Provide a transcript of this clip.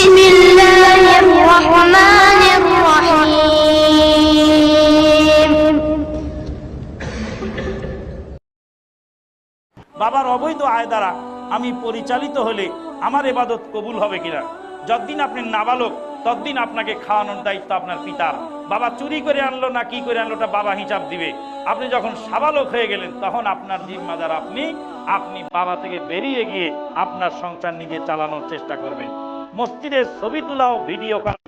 بسم الله الرحمن الرحيم বাবার অবৈধ আয় দ্বারা আমি পরিচালিত হলে আমার এবাদত কবুল হবে কিনা? যতদিন আপনি নাবালক, ততদিন আপনাকে খাওয়ানোর দায়িত্ব আপনার পিতার। বাবা চুরি করে আনলো না কি করে আনলো, ওটা বাবা হিসাব দিবে। আপনি যখন সাবালক হয়ে গেলেন, তখন আপনার জিম্মাদার আপনি আপনি বাবা থেকে বেরিয়ে গিয়ে আপনার সংসার নিজে চালানোর চেষ্টা করবেন। মসজিদের ছবি তোলাও ভিডিও করা